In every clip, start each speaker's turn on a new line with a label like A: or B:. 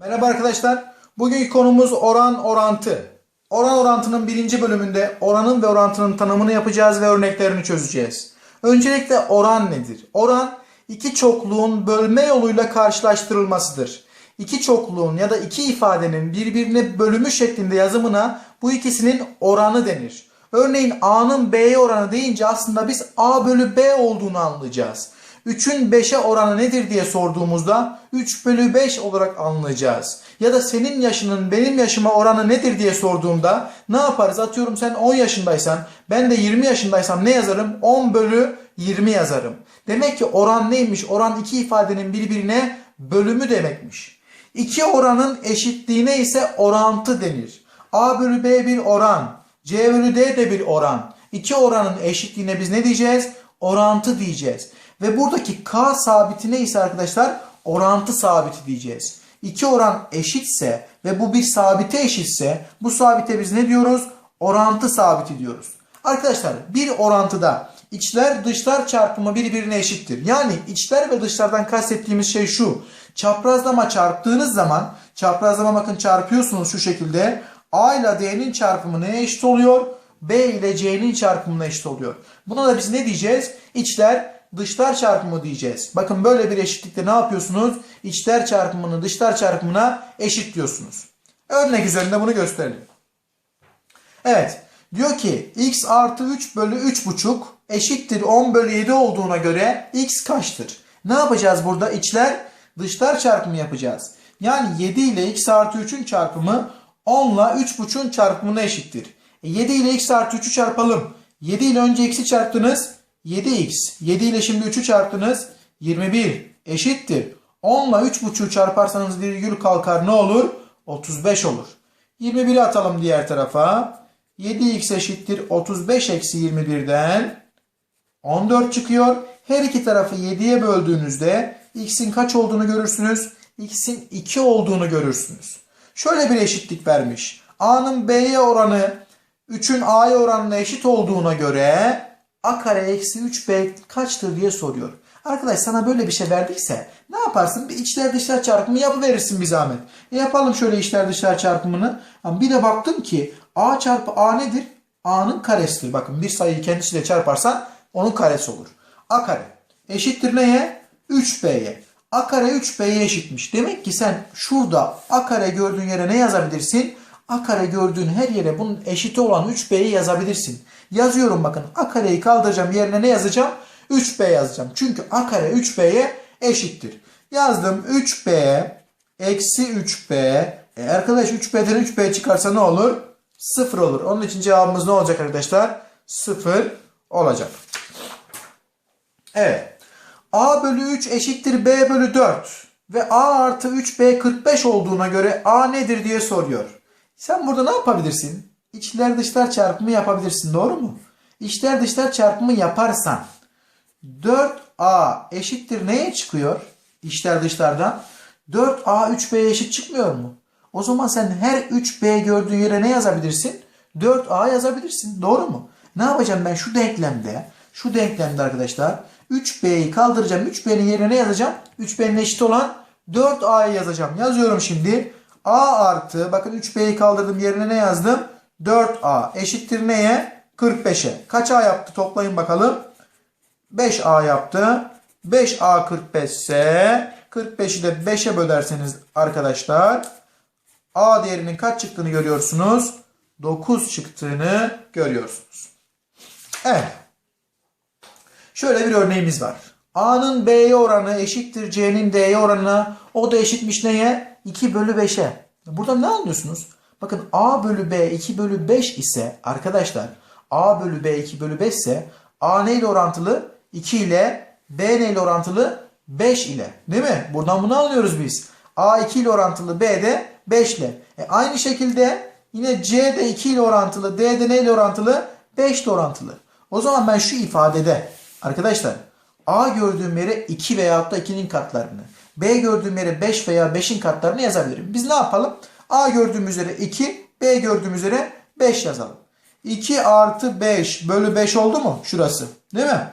A: Merhaba arkadaşlar. Bugünkü konumuz oran orantı. Oran orantının birinci bölümünde oranın ve orantının tanımını yapacağız ve örneklerini çözeceğiz. Öncelikle oran nedir? Oran iki çokluğun bölme yoluyla karşılaştırılmasıdır. İki çokluğun ya da iki ifadenin birbirine bölümü şeklinde yazımına bu ikisinin oranı denir. Örneğin A'nın B'ye oranı deyince aslında biz A bölü B olduğunu anlayacağız. 3'ün 5'e oranı nedir diye sorduğumuzda 3 bölü 5 olarak anlayacağız. Ya da senin yaşının benim yaşıma oranı nedir diye sorduğumda ne yaparız? Atıyorum sen 10 yaşındaysan ben de 20 yaşındaysam ne yazarım? 10 bölü 20 yazarım. Demek ki oran neymiş? Oran iki ifadenin birbirine bölümü demekmiş. İki oranın eşitliğine ise orantı denir. A bölü B bir oran. C bölü D de bir oran. İki oranın eşitliğine biz ne diyeceğiz? Orantı diyeceğiz. Ve buradaki K sabiti neyse arkadaşlar? Orantı sabiti diyeceğiz. İki oran eşitse ve bu bir sabite eşitse bu sabite biz ne diyoruz? Orantı sabiti diyoruz. Arkadaşlar bir orantıda içler dışlar çarpımı birbirine eşittir. Yani içler ve dışlardan kastettiğimiz şey şu. Çaprazlama çarptığınız zaman çaprazlama bakın çarpıyorsunuz şu şekilde. A ile D'nin çarpımı neye eşit oluyor? B ile C'nin çarpımına eşit oluyor. Buna da biz ne diyeceğiz? İçler dışlar çarpımı diyeceğiz. Bakın böyle bir eşitlikte ne yapıyorsunuz? İçler çarpımını dışlar çarpımına eşitliyorsunuz. Örnek üzerinde bunu gösterelim. Evet. Diyor ki x artı 3 bölü 3,5 eşittir 10 bölü 7 olduğuna göre x kaçtır? Ne yapacağız burada? İçler dışlar çarpımı yapacağız. Yani 7 ile x artı 3'ün çarpımı 10 ile 3,5'un çarpımına eşittir. E 7 ile x artı 3'ü çarpalım. 7 ile önce x'i çarptınız. 7x. 7 ile şimdi 3'ü çarptınız. 21 eşittir. 10 ile 3,5'u çarparsanız virgül kalkar ne olur? 35 olur. 21'i atalım diğer tarafa. 7x eşittir 35 eksi 21'den 14 çıkıyor. Her iki tarafı 7'ye böldüğünüzde x'in kaç olduğunu görürsünüz? x'in 2 olduğunu görürsünüz. Şöyle bir eşitlik vermiş. a'nın b'ye oranı 3'ün a'ya oranına eşit olduğuna göre a kare eksi 3b kaçtır diye soruyor. Arkadaş sana böyle bir şey verdiyse ne yaparsın? Bir içler dışlar çarpımı yapıverirsin bir zahmet. E yapalım şöyle içler dışlar çarpımını. Ama bir de baktım ki a çarpı a nedir? a'nın karesidir. Bakın bir sayıyı kendisiyle çarparsan onun karesi olur. a kare eşittir neye? 3b'ye. a kare 3b'ye eşitmiş. Demek ki sen şurada a kare gördüğün yere ne yazabilirsin? A kare gördüğün her yere bunun eşiti olan 3b'yi yazabilirsin. Yazıyorum bakın a kareyi kaldıracağım yerine ne yazacağım? 3b yazacağım. Çünkü a kare 3b'ye eşittir. Yazdım 3b eksi 3b. E arkadaş 3b'den 3b çıkarsa ne olur? 0 olur. Onun için cevabımız ne olacak arkadaşlar? 0 olacak. Evet. a bölü 3 eşittir b bölü 4. Ve a artı 3b 45 olduğuna göre a nedir diye soruyor. Sen burada ne yapabilirsin? İçler dışlar çarpımı yapabilirsin. Doğru mu? İçler dışlar çarpımı yaparsan 4a eşittir neye çıkıyor? İçler dışlardan. 4a 3b'ye eşit çıkmıyor mu? O zaman sen her 3b gördüğün yere ne yazabilirsin? 4a yazabilirsin. Doğru mu? Ne yapacağım ben şu denklemde? Şu denklemde arkadaşlar 3b'yi kaldıracağım. 3b'nin yerine ne yazacağım? 3b'nin eşit olan 4a'yı yazacağım. Yazıyorum şimdi. A artı bakın 3b'yi kaldırdım yerine ne yazdım? 4a eşittir neye? 45'e. Kaç a yaptı? Toplayın bakalım. 5a yaptı. 5a 45 ise 45'i de 5'e bölerseniz arkadaşlar a değerinin kaç çıktığını görüyorsunuz? 9 çıktığını görüyorsunuz. Evet. Şöyle bir örneğimiz var. A'nın B'ye oranı eşittir C'nin D'ye oranına. O da eşitmiş neye? 2 bölü 5'e. Burada ne anlıyorsunuz? Bakın A bölü B 2 bölü 5 ise arkadaşlar A bölü B 2 bölü 5 ise A neyle orantılı? 2 ile B neyle orantılı? 5 ile. Değil mi? Buradan bunu anlıyoruz biz. A 2 ile orantılı B de 5 ile. E aynı şekilde yine C de 2 ile orantılı. D de neyle orantılı? 5 ile orantılı. O zaman ben şu ifadede arkadaşlar A gördüğüm yere 2 veyahut da 2'nin katlarını. B gördüğüm yere 5 veya 5'in katlarını yazabilirim. Biz ne yapalım? A gördüğüm üzere 2, B gördüğüm üzere 5 yazalım. 2 artı 5 bölü 5 oldu mu? Şurası. Değil mi?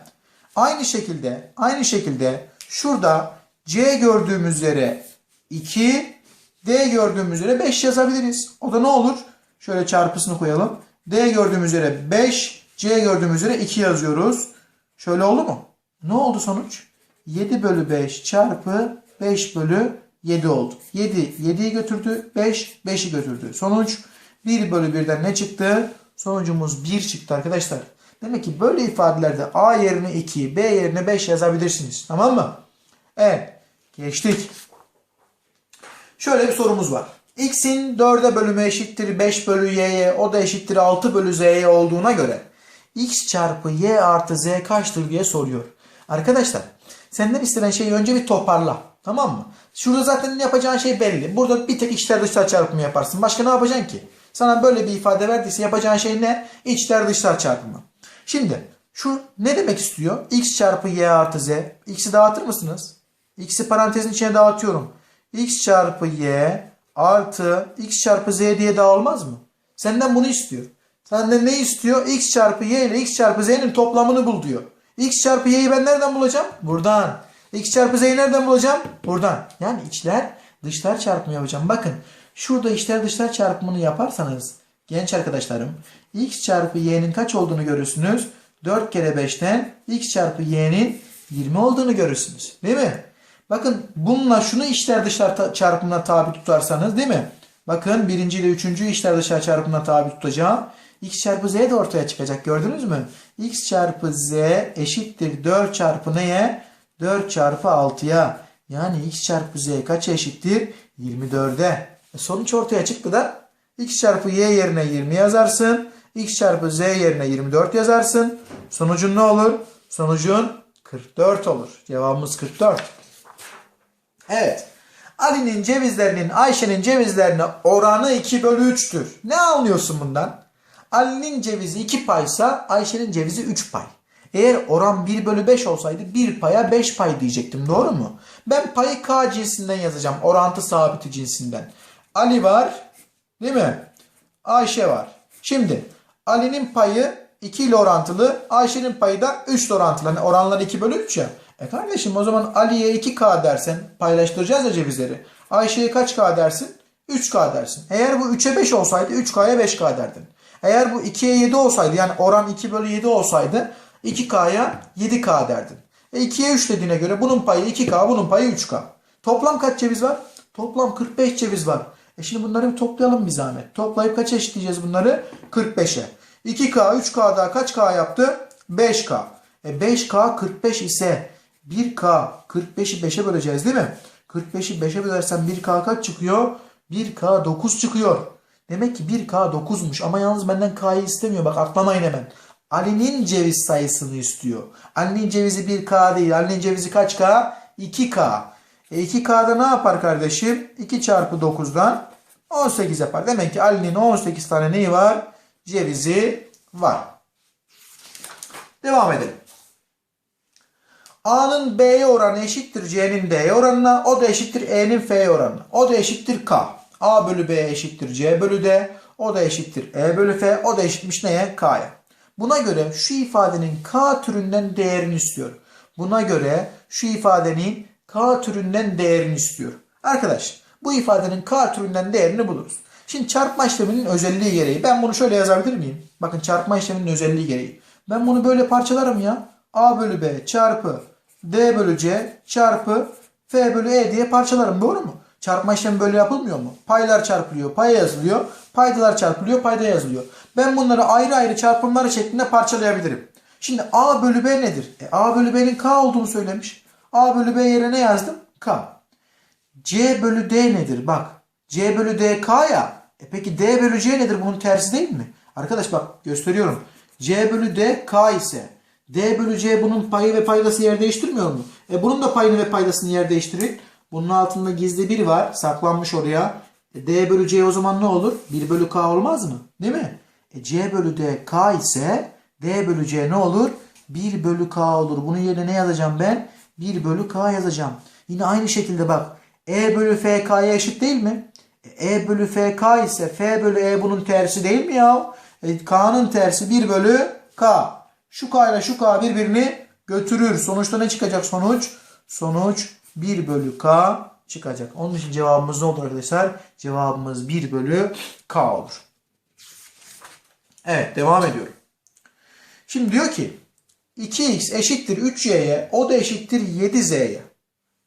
A: Aynı şekilde, aynı şekilde şurada C gördüğümüz yere 2, D gördüğümüz üzere 5 yazabiliriz. O da ne olur? Şöyle çarpısını koyalım. D gördüğümüz üzere 5, C gördüğümüz üzere 2 yazıyoruz. Şöyle oldu mu? Ne oldu sonuç? 7 bölü 5 çarpı 5 bölü 7 oldu. 7 7'yi götürdü. 5 5'i götürdü. Sonuç 1 bölü 1'den ne çıktı? Sonucumuz 1 çıktı arkadaşlar. Demek ki böyle ifadelerde A yerine 2, B yerine 5 yazabilirsiniz. Tamam mı? Evet. Geçtik. Şöyle bir sorumuz var. X'in 4'e bölümü eşittir 5 bölü y'ye, o da eşittir 6 bölü z'ye olduğuna göre x çarpı y artı z kaçtır diye soruyor. Arkadaşlar senden istenen şeyi önce bir toparla. Tamam mı? Şurada zaten yapacağın şey belli. Burada bir tek içler dışlar çarpımı yaparsın. Başka ne yapacaksın ki? Sana böyle bir ifade verdiyse yapacağın şey ne? İçler dışlar çarpımı. Şimdi şu ne demek istiyor? x çarpı y artı z. X'i dağıtır mısınız? X'i parantezin içine dağıtıyorum. x çarpı y artı x çarpı z diye dağılmaz mı? Senden bunu istiyor. Senden ne istiyor? x çarpı y ile x çarpı z'nin toplamını bul diyor. X çarpı y'yi ben nereden bulacağım? Buradan. x çarpı z'yi nereden bulacağım? Buradan. Yani içler dışlar çarpımı yapacağım. Bakın şurada içler dışlar çarpımını yaparsanız genç arkadaşlarım x çarpı y'nin kaç olduğunu görürsünüz. 4 kere 5'ten x çarpı y'nin 20 olduğunu görürsünüz. Değil mi? Bakın bununla şunu içler dışlar çarpımına tabi tutarsanız değil mi? Bakın birinci ile üçüncü içler dışlar çarpımına tabi tutacağım. x çarpı z de ortaya çıkacak gördünüz mü? X çarpı z eşittir 4 çarpı neye? 4 çarpı 6'ya. Yani x çarpı z kaça eşittir? 24'e. E sonuç ortaya çıktı da x çarpı y yerine 20 yazarsın. x çarpı z yerine 24 yazarsın. Sonucun ne olur? Sonucun 44 olur. Cevabımız 44. Evet. Ali'nin cevizlerinin Ayşe'nin cevizlerine oranı 2 bölü 3'tür. Ne anlıyorsun bundan? Ali'nin cevizi 2 paysa Ayşe'nin cevizi 3 pay. Eğer oran 1 bölü 5 olsaydı 1 paya 5 pay diyecektim. Doğru mu? Ben payı K cinsinden yazacağım. Orantı sabiti cinsinden. Ali var. Değil mi? Ayşe var. Şimdi Ali'nin payı 2 ile orantılı. Ayşe'nin payı da 3 ile orantılı. Hani oranlar 2 bölü 3 ya. E kardeşim o zaman Ali'ye 2K dersen paylaştıracağız ya cevizleri. Ayşe'ye kaç K dersin? 3K dersin. Eğer bu 3'e 5 olsaydı 3K'ya 5K derdin. Eğer bu 2'ye 7 olsaydı yani oran 2 bölü 7 olsaydı 2K'ya 7K derdin. E 2'ye 3 dediğine göre bunun payı 2K bunun payı 3K. Toplam kaç ceviz var? Toplam 45 ceviz var. E şimdi bunları bir toplayalım bir zahmet. Toplayıp kaç eşitleyeceğiz bunları? 45'e. 2K 3K daha kaç K yaptı? 5K. E 5K 45 ise 1K 45'i 5'e böleceğiz değil mi? 45'i 5'e bölersem 1K kaç çıkıyor? 1K 9 çıkıyor. Demek ki 1K 9'muş ama yalnız benden K'yı istemiyor. Bak atlamayın hemen. Ali'nin ceviz sayısını istiyor. Ali'nin cevizi 1K değil. Ali'nin cevizi kaç K? 2K. E 2K'da ne yapar kardeşim? 2 çarpı 9'dan 18 yapar. Demek ki Ali'nin 18 tane neyi var? Cevizi var. Devam edelim. A'nın B'ye oranı eşittir C'nin D'ye oranına. O da eşittir E'nin F'ye oranına. O da eşittir K. A bölü B eşittir C bölü D. O da eşittir E bölü F. O da eşitmiş neye? K'ya. Buna göre şu ifadenin K türünden değerini istiyor. Buna göre şu ifadenin K türünden değerini istiyor. Arkadaş bu ifadenin K türünden değerini buluruz. Şimdi çarpma işleminin özelliği gereği ben bunu şöyle yazabilir miyim? Bakın çarpma işleminin özelliği gereği. Ben bunu böyle parçalarım ya. A bölü B çarpı D bölü C çarpı F bölü E diye parçalarım. Doğru mu? Çarpma işlemi böyle yapılmıyor mu? Paylar çarpılıyor, paya yazılıyor. Paydalar çarpılıyor, payda yazılıyor. Ben bunları ayrı ayrı çarpımlar şeklinde parçalayabilirim. Şimdi A bölü B nedir? E, A bölü B'nin K olduğunu söylemiş. A bölü B yerine ne yazdım? K. C bölü D nedir? Bak. C bölü D K ya. E peki D bölü C nedir? Bunun tersi değil mi? Arkadaş bak gösteriyorum. C bölü D K ise D bölü C bunun payı ve paydası yer değiştirmiyor mu? E bunun da payını ve paydasını yer değiştirin. Bunun altında gizli bir var. Saklanmış oraya. E D bölü C o zaman ne olur? 1 bölü K olmaz mı? Değil mi? E C bölü D K ise D bölü C ne olur? 1 bölü K olur. Bunun yerine ne yazacağım ben? 1 bölü K yazacağım. Yine aynı şekilde bak. E bölü F K'ya eşit değil mi? E, E bölü F K ise F bölü E bunun tersi değil mi ya? E, K'nın tersi 1 bölü K. Şu K ile şu K birbirini götürür. Sonuçta ne çıkacak sonuç? Sonuç 1 bölü K çıkacak. Onun için cevabımız ne olur arkadaşlar? Cevabımız 1 bölü k olur. Evet devam ediyorum. Şimdi diyor ki 2x eşittir 3y'ye o da eşittir 7z'ye.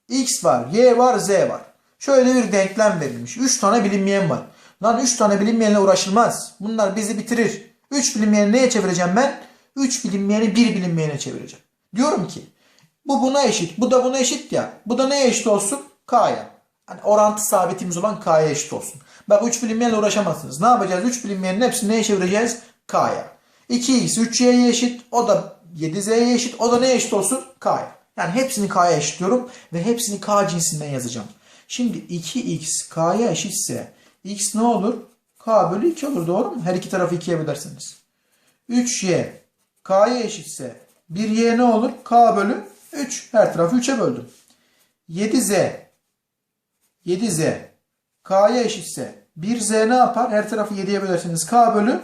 A: x var, y var, z var. Şöyle bir denklem verilmiş. 3 tane bilinmeyen var. Lan 3 tane bilinmeyenle uğraşılmaz. Bunlar bizi bitirir. 3 bilinmeyeni neye çevireceğim ben? 3 bilinmeyeni 1 bilinmeyene çevireceğim. Diyorum ki bu buna eşit, bu da buna eşit ya. Bu da neye eşit olsun? K'ya. Hani orantı sabitimiz olan K'ya eşit olsun. Bak 3 bilinmeyenle uğraşamazsınız. Ne yapacağız? 3 bilinmeyenin hepsini neye çevireceğiz? K'ya. 2x 3y'ye eşit. O da 7z'ye eşit. O da neye eşit olsun? K'ya. Yani hepsini K'ya eşitliyorum ve hepsini K cinsinden yazacağım. Şimdi 2x K'ya eşitse x ne olur? K bölü 2 olur doğru mu? Her iki tarafı 2'ye bölersiniz. 3y K'ya eşitse 1y ne olur? K bölü 3. Her tarafı 3'e böldüm. 7z 7z K'ya eşitse 1z ne yapar? Her tarafı 7'ye bölerseniz K bölü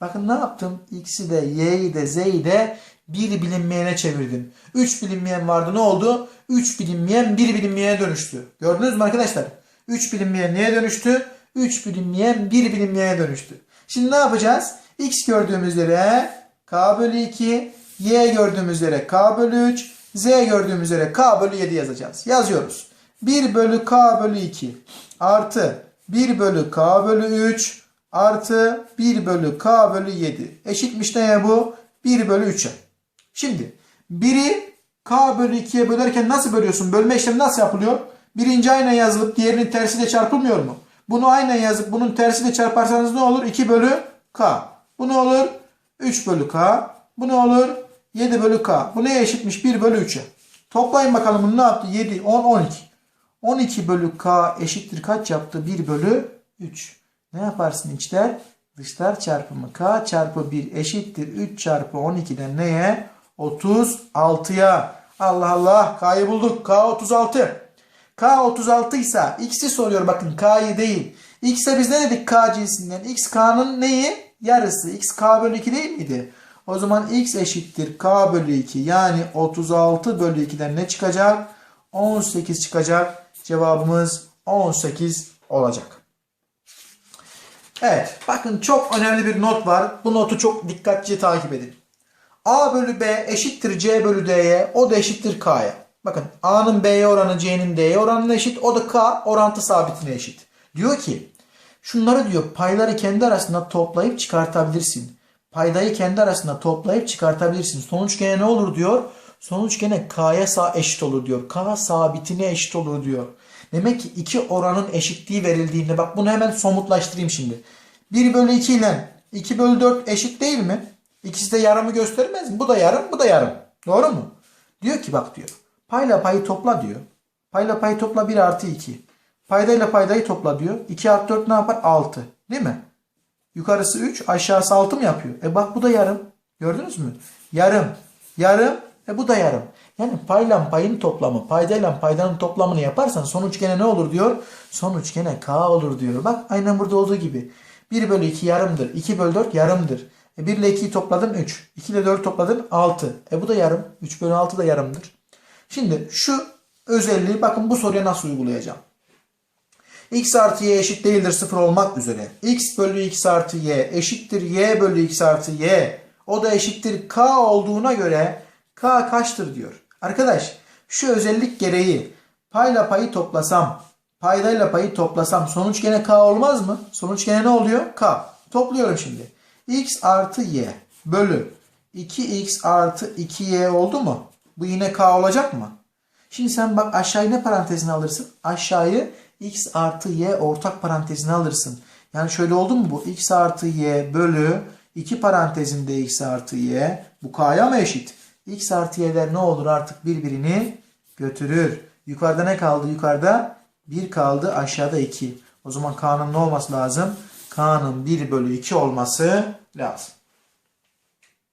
A: Bakın ne yaptım? X'i de Y'yi de Z'yi de bir bilinmeyene çevirdim. 3 bilinmeyen vardı ne oldu? 3 bilinmeyen 1 bilinmeyene dönüştü. Gördünüz mü arkadaşlar? 3 bilinmeyen neye dönüştü? 3 bilinmeyen 1 bilinmeyene dönüştü. Şimdi ne yapacağız? X gördüğümüz yere K bölü 2, Y gördüğümüz yere K bölü 3, Z gördüğümüz yere K bölü 7 yazacağız. Yazıyoruz. 1 bölü K bölü 2 artı 1 bölü K bölü 3 artı 1 bölü K bölü 7 eşitmiş neye bu? 1 bölü 3'e. Şimdi 1'i K bölü 2'ye bölerken nasıl bölüyorsun? Bölme işlemi nasıl yapılıyor? Birinci aynen yazılıp diğerinin tersi de çarpılmıyor mu? Bunu aynen yazıp bunun tersi de çarparsanız ne olur? 2 bölü K. Bu ne olur? 3 bölü K. Bu ne olur? 7 bölü K. Bu neye eşitmiş? 1 bölü 3'e. Toplayın bakalım bunu ne yaptı? 7, 10, 12. 12 bölü K eşittir kaç yaptı? 1 bölü 3. Ne yaparsın içler? Dışlar çarpımı K çarpı 1 eşittir 3 çarpı 12'den neye? 36'ya. Allah Allah K'yı bulduk. K 36. K 36 ise X'i soruyor bakın K'yı değil. X'e biz ne dedik K cinsinden? X K'nın neyi? Yarısı. X K bölü 2 değil miydi? O zaman X eşittir K bölü 2. Yani 36 bölü 2'den ne çıkacak? 18 çıkacak. Cevabımız 18 olacak. Evet. Bakın çok önemli bir not var. Bu notu çok dikkatlice takip edin. A bölü B eşittir C bölü D'ye. O da eşittir K'ya. Bakın A'nın B'ye oranı C'nin D'ye oranına eşit. O da K orantı sabitine eşit. Diyor ki şunları diyor payları kendi arasında toplayıp çıkartabilirsin. Paydayı kendi arasında toplayıp çıkartabilirsin. Sonuç gene ne olur diyor. Sonuç gene K'ya sağ eşit olur diyor. K sabitine eşit olur diyor. Demek ki iki oranın eşitliği verildiğinde bak bunu hemen somutlaştırayım şimdi. 1 bölü 2 ile 2 bölü 4 eşit değil mi? İkisi de yarımı göstermez mi? Bu da yarım, bu da yarım. Doğru mu? Diyor ki bak diyor. Payla payı topla diyor. Payla payı topla 1 artı 2. Paydayla paydayı topla diyor. 2 artı 4 ne yapar? 6. Değil mi? Yukarısı 3, aşağısı 6 mı yapıyor? E bak bu da yarım. Gördünüz mü? Yarım. Yarım. E bu da yarım. Yani payla payın toplamı, paydayla paydanın toplamını yaparsan sonuç gene ne olur diyor? Sonuç gene K olur diyor. Bak aynen burada olduğu gibi. 1 bölü 2 yarımdır. 2 bölü 4 yarımdır. E 1 ile 2'yi topladın 3. 2 ile 4 topladın 6. E bu da yarım. 3 bölü 6 da yarımdır. Şimdi şu özelliği bakın bu soruya nasıl uygulayacağım. X artı y eşit değildir 0 olmak üzere. x bölü x artı y eşittir y bölü x artı y. O da eşittir k olduğuna göre k kaçtır diyor. Arkadaş şu özellik gereği payla payı toplasam, paydayla payı toplasam sonuç gene k olmaz mı? Sonuç gene ne oluyor? k. Topluyorum şimdi. x artı y bölü 2x artı 2y oldu mu? Bu yine k olacak mı? Şimdi sen bak aşağıyı ne parantezine alırsın? Aşağıyı x artı y ortak parantezine alırsın. Yani şöyle oldu mu bu? x artı y bölü 2 parantezinde x artı y. Bu k'ya mı eşit? x artı y'ler ne olur artık birbirini götürür. Yukarıda ne kaldı? Yukarıda 1 kaldı. Aşağıda 2. O zaman k'nın ne olması lazım? k'nın 1 bölü 2 olması lazım.